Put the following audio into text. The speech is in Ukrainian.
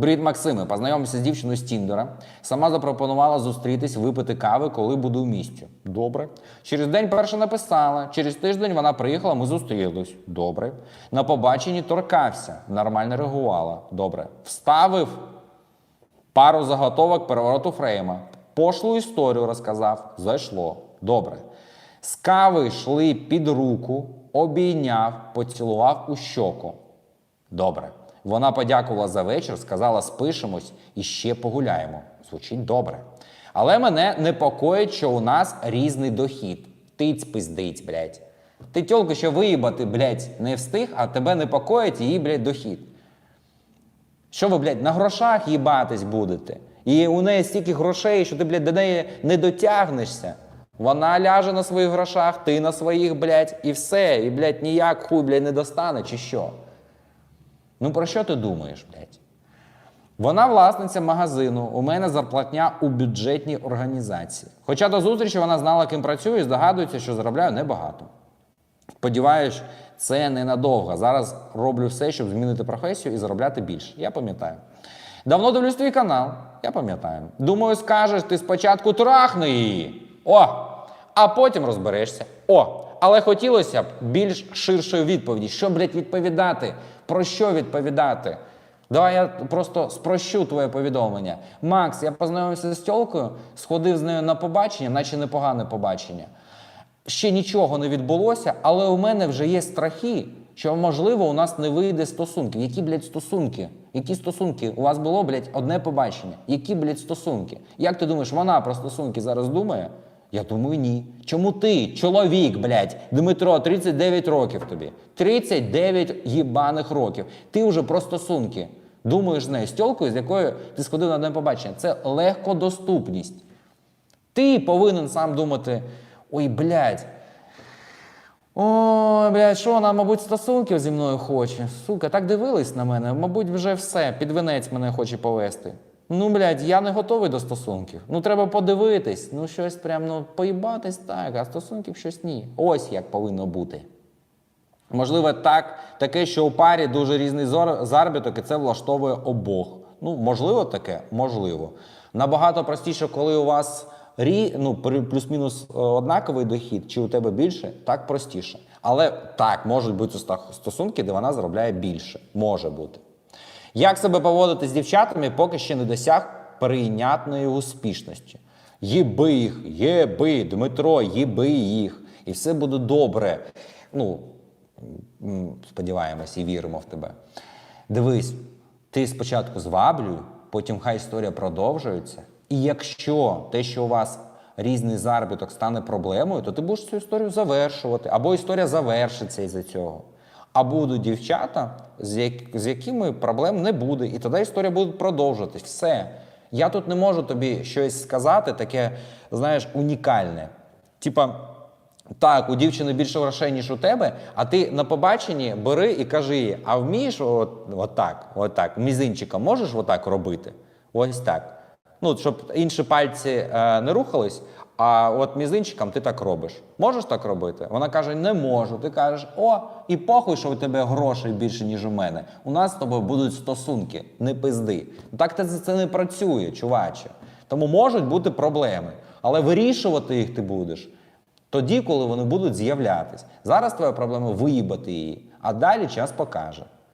Привіт, Максиме. Познайомився з дівчиною з Тіндера. Сама запропонувала зустрітись, випити кави, коли буду в місті. Добре. Через день перша написала. Через тиждень вона приїхала, ми зустрілись. Добре. На побаченні торкався. Нормально реагувала. Добре. Вставив пару заготовок перевороту фрейма. Пошлу історію розказав. Зайшло. Добре. З кави йшли під руку, обійняв, поцілував у щоку. Добре. Вона подякувала за вечір, сказала, спишемось і ще погуляємо. Звучить добре. Але мене непокоїть, що у нас різний дохід. Тиць пиздиць, блядь. Ти тільки що виїбати, блядь, не встиг, а тебе непокоїть її, блядь, дохід. Що ви, блядь, на грошах їбатись будете? І у неї стільки грошей, що ти, блядь, до неї не дотягнешся. Вона ляже на своїх грошах, ти на своїх, блядь, і все. І, блядь, ніяк хуй, блядь, не достане, чи що? Ну про що ти думаєш, блядь? Вона власниця магазину, у мене зарплатня у бюджетній організації. Хоча до зустрічі вона знала, ким працюю, і здогадується, що заробляю небагато. Сподіваюсь, це ненадовго. Зараз роблю все, щоб змінити професію і заробляти більше. Я пам'ятаю. Давно дивлюсь твій канал. Я пам'ятаю. Думаю, скажеш, ти спочатку трахни її. О! А потім розберешся. О! Але хотілося б більш ширшої відповіді. Що, блядь, відповідати? Про що відповідати? Давай я просто спрощу твоє повідомлення. Макс, я познайомився з тьолкою, сходив з нею на побачення, наче непогане побачення. Ще нічого не відбулося, але у мене вже є страхи, що можливо у нас не вийде стосунки. Які, блядь, стосунки? Які стосунки? У вас було, блядь, одне побачення. Які, блядь, стосунки? Як ти думаєш, вона про стосунки зараз думає? Я думаю, ні. Чому ти, чоловік, блядь, Дмитро, 39 років тобі. 39 їбаних років. Ти вже про стосунки. Думаєш з нею з тьолкою, з якою ти сходив на одне побачення. Це легкодоступність. Ти повинен сам думати: ой, блядь. Ой, блядь, що вона, мабуть, стосунків зі мною хоче. Сука, так дивились на мене. Мабуть, вже все, під венець мене хоче повести. Ну, блядь, я не готовий до стосунків. Ну, треба подивитись. Ну, щось прям, ну, поїбатись так, а стосунків щось ні. Ось як повинно бути. Можливо, так, таке, що у парі дуже різний заробіток, і це влаштовує обох. Ну, можливо, таке? Можливо. Набагато простіше, коли у вас рі, ну, плюс-мінус е, однаковий дохід, чи у тебе більше, так простіше. Але так, можуть бути стосунки, де вона заробляє більше. Може бути. Як себе поводити з дівчатами, поки ще не досяг прийнятної успішності. Їби їх, єби, Дмитро, їби їх. І все буде добре. Ну, сподіваємось і віримо в тебе. Дивись, ти спочатку зваблюй, потім хай історія продовжується. І якщо те, що у вас різний заробіток стане проблемою, то ти будеш цю історію завершувати, або історія завершиться із-за цього. А будуть дівчата, з, як, з якими проблем не буде, і тоді історія буде продовжуватись. Все. Я тут не можу тобі щось сказати, таке, знаєш, унікальне. Типа, так, у дівчини більше грошей, ніж у тебе, а ти на побаченні бери і кажи їй, а вмієш от, от так, от так, мізинчиком можеш отак робити? Ось так. Ну, щоб інші пальці е, не рухались, а от мізинчиком ти так робиш. Можеш так робити? Вона каже, не можу. Ти кажеш, о, і похуй, що у тебе грошей більше, ніж у мене. У нас з тобою будуть стосунки, не пизди. Так це, це не працює, чуваче. Тому можуть бути проблеми, але вирішувати їх ти будеш тоді, коли вони будуть з'являтись. Зараз твоя проблема виїбати її, а далі час покаже.